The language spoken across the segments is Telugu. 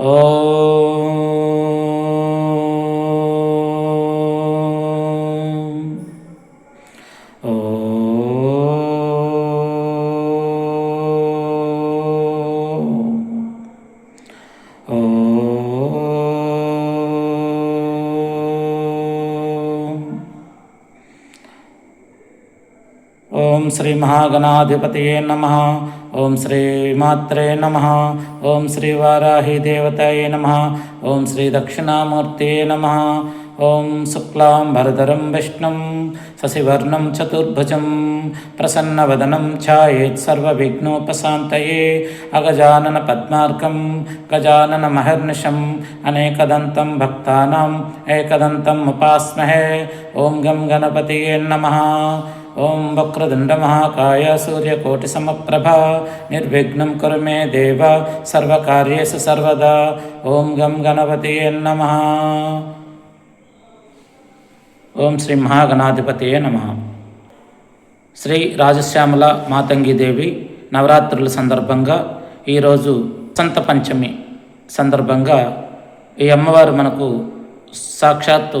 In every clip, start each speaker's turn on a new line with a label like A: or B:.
A: ఓం శ్రీ మహాగణాధిపతయే నమ ఓం శ్రీ మాత్రే నమ ఓం శ్రీ వారాహి దేవతాయే నమ ఓం శ్రీ దక్షిణామూర్తే నమ ఓం శుక్లాం భరధరం విష్ణుం శశివర్ణం చతుర్భుజం ప్రసన్నవదనం ఛాయేత్ సర్వవిఘ్నోపశాంతయే అగజానన పద్మార్కం గజానన మహర్నిశం అనేకదంతం భక్తానాం ఏకదంతం ఉపాస్మహే ఓం వక్రదండమహాకాయ గణపతియే నమః సూర్యకోటిసమప్రభ. నిర్విఘ్నం కురు మే దేవ. సర్వకార్యేషు సర్వదా. ఓం గం గణపతియే నమ. ఓం శ్రీ మహాగణాధిపతియే నమ. శ్రీ రాజశ్యామల మాతంగిదేవి నవరాత్రుల సందర్భంగా ఈరోజు సంత పంచమి సందర్భంగా ఈ అమ్మవారు మనకు సాక్షాత్తు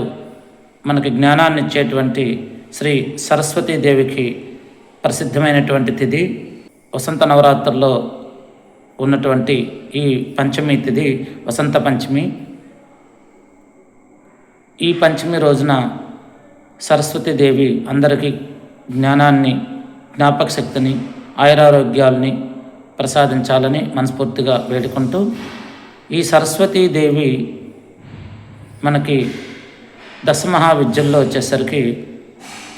A: మనకి జ్ఞానాన్ని ఇచ్చేటువంటి శ్రీ సరస్వతీదేవికి ప్రసిద్ధమైనటువంటి తిథి వసంత నవరాత్రుల్లో ఉన్నటువంటి ఈ పంచమి తిథి వసంత పంచమి. ఈ పంచమి రోజున సరస్వతీదేవి అందరికీ జ్ఞానాన్ని జ్ఞాపక శక్తిని ఆయురారోగ్యాలని ప్రసాదించాలని మనస్ఫూర్తిగా వేడుకుంటూ ఈ సరస్వతీదేవి మనకి దశమహావిద్యల్లో వచ్చేసరికి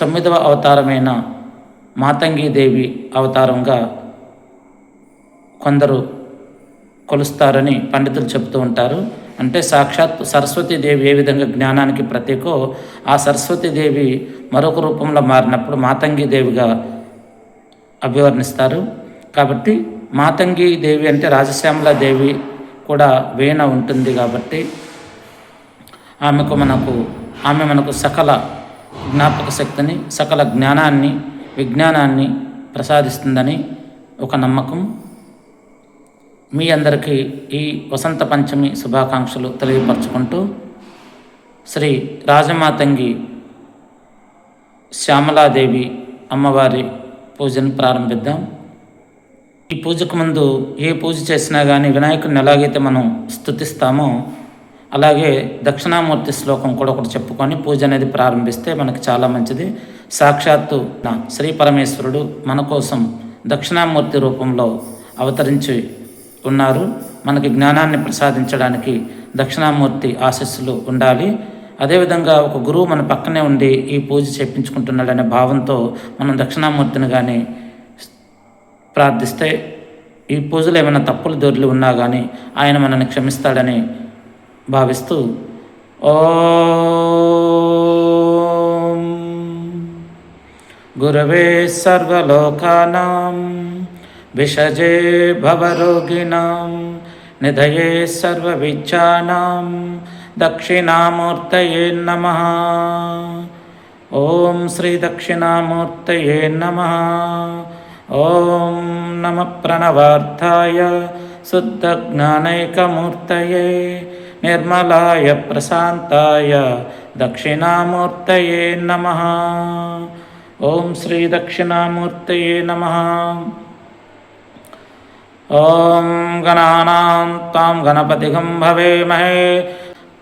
A: తొమ్మిదవ అవతారమైన మాతంగీదేవి అవతారంగా కొందరు కొలుస్తారని పండితులు చెబుతూ ఉంటారు. అంటే సాక్షాత్ సరస్వతీదేవి ఏ విధంగా జ్ఞానానికి ప్రతీకో ఆ సరస్వతీదేవి మరొక రూపంలో మారినప్పుడు మాతంగీదేవిగా అభివర్ణిస్తారు. కాబట్టి మాతంగి దేవి అంటే రాజశ్యామల దేవి కూడా వీణ ఉంటుంది కాబట్టి ఆమెకు మనకు ఆమె మనకు సకల జ్ఞాపక శక్తిని సకల జ్ఞానాన్ని విజ్ఞానాన్ని ప్రసాదిస్తుందని ఒక నమ్మకం. మీ అందరికీ ఈ వసంత పంచమి శుభాకాంక్షలు తెలియపరచుకుంటూ శ్రీ రాజమాతంగి శ్యామలాదేవి అమ్మవారి పూజను ప్రారంభిద్దాం. ఈ పూజకు ముందు ఏ పూజ చేసినా కానీ వినాయకుడిని ఎలాగైతే మనం స్థుతిస్తామో అలాగే దక్షిణామూర్తి శ్లోకం కూడా ఒకటి చెప్పుకొని పూజ అనేది ప్రారంభిస్తే మనకి చాలా మంచిది. సాక్షాత్తు నా శ్రీ పరమేశ్వరుడు మన కోసం దక్షిణామూర్తి రూపంలో అవతరించి ఉన్నారు. మనకి జ్ఞానాన్ని ప్రసాదించడానికి దక్షిణామూర్తి ఆశస్సులు ఉండాలి. అదేవిధంగా ఒక గురువు మన పక్కనే ఉండి ఈ పూజ చేపించుకుంటున్నాడనే భావంతో మనం దక్షిణామూర్తిని కానీ ప్రార్థిస్తే ఈ పూజలు ఏమైనా తప్పులు దొర్లు ఉన్నా కానీ ఆయన మనల్ని క్షమిస్తాడని భావిస్తూ ఓ గురవే సర్వలోకానాం విషజే భవరోగిణాం నిధయే సర్వవిద్యానాం దక్షిణామూర్తయే నమ. ఓం శ్రీ దక్షిణామూర్తయే నమ. ఓం నమ ప్రణవార్థాయ శుద్ధ జ్ఞానైకమూర్తయే నిర్మలాయ ప్రశాంతాయ దక్షిణామూర్తయే నమ. ఓం శ్రీ దక్షిణామూర్తయే నమ. ఓం గణానాం తాం గణపతిగం భవేమహే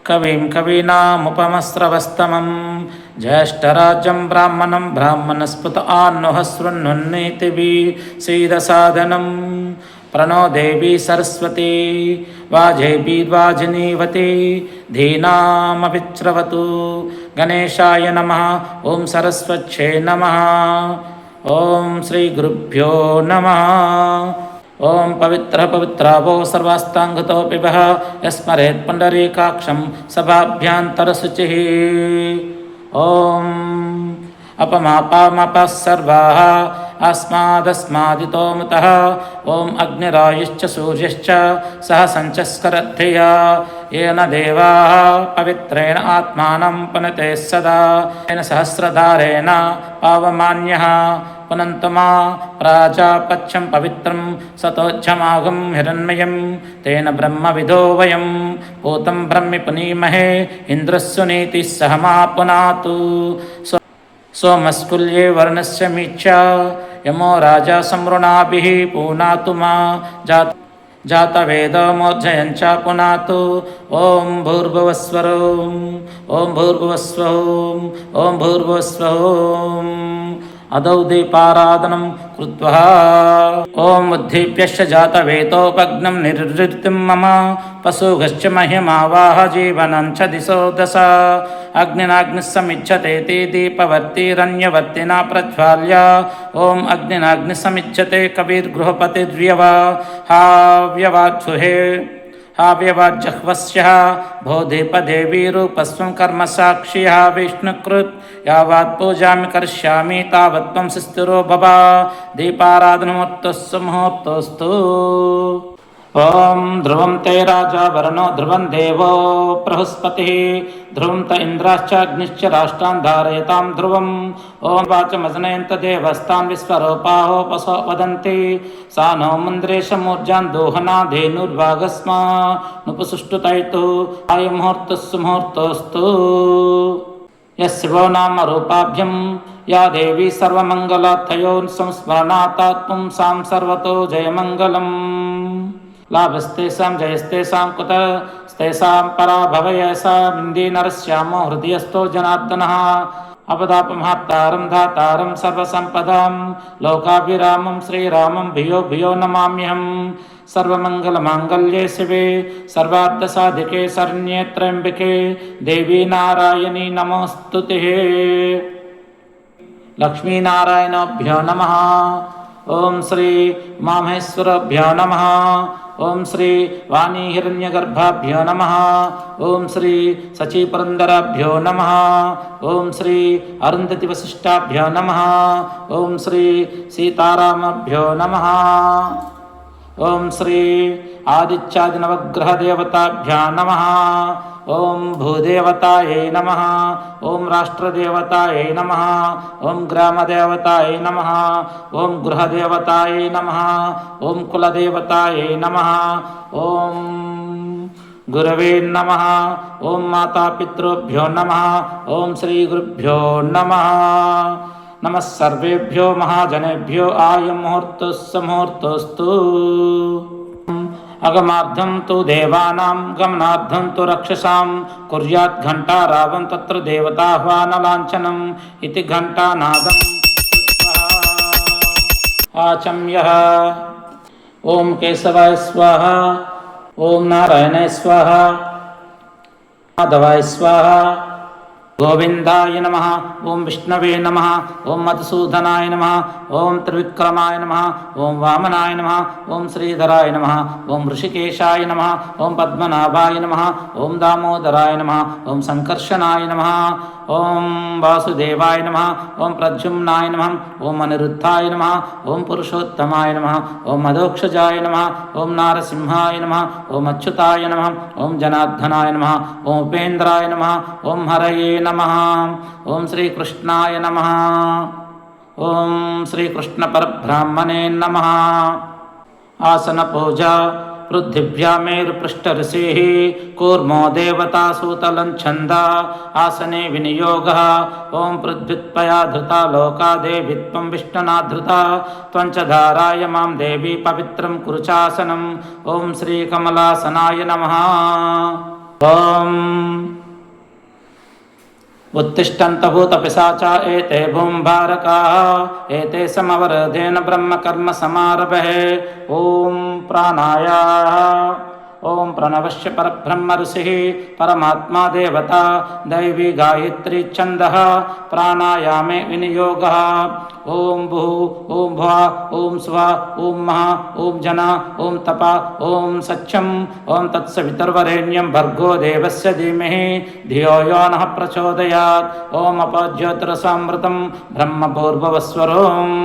A: కవిం కవీనాముపమస్రవస్తమం. జ్యేష్టరాజ్యం బ్రాహ్మణం బ్రాహ్మణస్ఫుత ఆన్నుహ శృణ్ణున్నీతిభి సీదసాదనం प्रणो देवी सरस्वती वाजेबीर्वाजिनीवती धीनामपिच्छ्रवतु गणेशाय नमः ॐ सरस्वच्छे नमः ॐ श्रीगुरुभ्यो नमः ॐ पवित्रः पवित्रावो सर्वास्ताङ्गतो पिबः यस्मरेत् पुण्डरीकाक्षं सभाभ्यान्तरशुचिः ॐ अपमापामपः सर्वाः अस्मादस्मादितो मुतः ॐ अग्निरायुश्च सूर्यश्च सह सञ्चस्करद्धिया येन देवाः पवित्रेण आत्मानं पुनते सदा येन सहस्रधारेण पावमान्यः पुनन्तमा प्राचापच्छं पवित्रं सतोच्छमागं हिरण्मयं तेन ब्रह्मविदो वयं पूतं ब्रह्मि पुनीमहे इन्द्रस्य नीतिः सह मा पुनातु स्व सोमस्कुल्ये वर्णस्य मीक्षा यमो राजा समृणाभिः पूनातु मा। जात जातवेदमोर्जयं च पुनातु। ॐ भूर्भुवस्वरोम्। ॐ भूर्भुवस्व ॐ भूर्भुवस्वम् अदौ दीपाराधनं कृत्वा। ॐ बुद्धिभ्यश्च जातवेतोपग्नं निर्वृत्तिं मम। पशुघश्च मह्यमावाह जीवनं च दिशो दश। अग्निनाग्निः समिच्छते ते दीपवर्तिरन्यवर्तिना प्रज्वाल्य। ॐ अग्निनाग्निः समिच्छते कविर्गृहपतिर्यवा हा हाव्यवाजह्वस्य भोधिपदेवीरूपस्वं कर्मसाक्षी हा विष्णुकृत् यावत् पूजामि करिष्यामि सुस्थिरो भव दीपाराधनमुत्तस्सु मुहूर्तोऽस्तु। ॐ ध्रुवं ते राजा वरुणो ध्रुवं देवो बृहस्पतिः ध्रुवं त इन्द्राश्च अग्निश्च राष्ट्रान् धारयतां ध्रुवम् ॐ वाचमजनयन्त देवस्तान् विश्वरूपाहोपसो वदन्ति सा नो मन्द्रेशमूर्जान् दोहना धेनुर्वागस्मा नुपसुष्टुतैतु आयुमुहूर्तस्सु मुहूर्तोऽस्तु यशिवो नाम रूपाभ्यं या देवी सर्वमङ्गलार्थयो संस्मरणात् पुंसां सर्वतो जयमङ्गलम् लाभस्तेषां जयस्तेषां कुतस्तेषां परा भवयसामिन्दी नरस्यामो हृदयस्थो जनार्दनः। अपदापमहात्तारं धातारं सर्वसम्पदां लोकाभिरामं श्रीरामं भियो भियो नमाम्यहं। सर्वमङ्गलमाङ्गल्ये शिवे सर्वार्थसाधिके शरण्ये त्र्यम्बिके देवी नारायणी नमोऽस्तु ते। लक्ष्मीनारायणाभ्यो नमः ఓం శ్రీ మామేశ్వరభ్యో నమ. ఓం శ్రీ వాణీహిరణ్యగర్భాభ్యో నమ. ఓం శ్రీ సచీపురందరాభ్యో నమ. ఓం శ్రీ అరుంధతి వశిష్టాభ్యో నమ. ఓం శ్రీ సీతారామభ్యో నమ. ओम श्री आदिचादि नवग्रह देवताभ्या नमः। ओम भूदेवताये नमः। ओम राष्ट्रदेवताये नमः। ओम ग्रामदेवताये नमः। ओम गृहदेवताये नमः। ओम कुलदेवताये नमः। ओम गुरवे नमः। ओम माता पितृभ्यो नमः। ओम श्री गुरुभ्यो नमः। नमः सर्वेभ्यो महाजनेभ्यो आयुमुहूर्तस्य मुहूर्तोऽस्तु अगमार्धं तु देवानां, गमनार्धं तु रक्षसां, कुर्यात् घण्टारावं तत्र देवताह्वानलाञ्छनम् इति घण्टानादं आचम्यः। ॐ केशवाय स्वाहा, ॐ नारायणाय स्वाहा, माधवाय स्वाहा గోవిందాయ నమ ఓం విష్ణవే నమ ఓం మధుసూదనాయ నమ ఓం త్రివిక్రమాయ నమ ఓం వామనాయ నమ ఓం శ్రీధరాయ నమ ఓం ఋషికేశాయ నమ ఓం పద్మనాభాయ నమ ఓం దామోదరాయ నమ ఓం సంకర్షణాయ నమ. ఓం వాసుదేవాయ నమ ఓం ప్రద్యుమ్నాయ నమ ఓం అనిరుద్ధాయ నమ ఓం పురుషోత్తమాయ నమ ఓం మధోక్షజాయ నమ ఓం నారసింహాయ నమ ఓం అచ్యుతాయ నమ ఓం జనార్దనాయ నమ ఓం ఉపేంద్రాయ నమ ఓం హరయే నమ ఓం శ్రీకృష్ణాయ నమ ఓం శ్రీకృష్ణ పరబ్రాహ్మణే నమ ఆసన పూజ पृथिव्यामेरुपृष्ठऋषेः कूर्मो देवतासूतलं छन्द आसने विनियोगः ॐ पृथ्वीत्पया धृता लोका देवी त्वं विष्णुना धृता त्वं च धाराय मां देवी पवित्रं कुरु चासनम् ॐ श्रीकमलासनाय नमः ॐ उत्तिष्ठन्तभूतपिशाचा एते भूम्भारकाः एते समवरधेन ब्रह्मकर्मसमारभे ॐ प्राणायाः। ओम प्रणवश्य पर ब्रह्म ऋषि परमात्मा देवता, दैवी गायत्री छंद प्राणायाम विनियोग। ओम भू ओम भुआ ओम स्व ओम महा ओम जना ओम तपा ओम सक्षम ओम तत्सवितरवरेण्यम भर्गो देवस्य धीमहि। धियो यो न प्रचोदयात। ओम अपज्योतिरसामृतम ब्रह्मपूर्भवस्वरोम्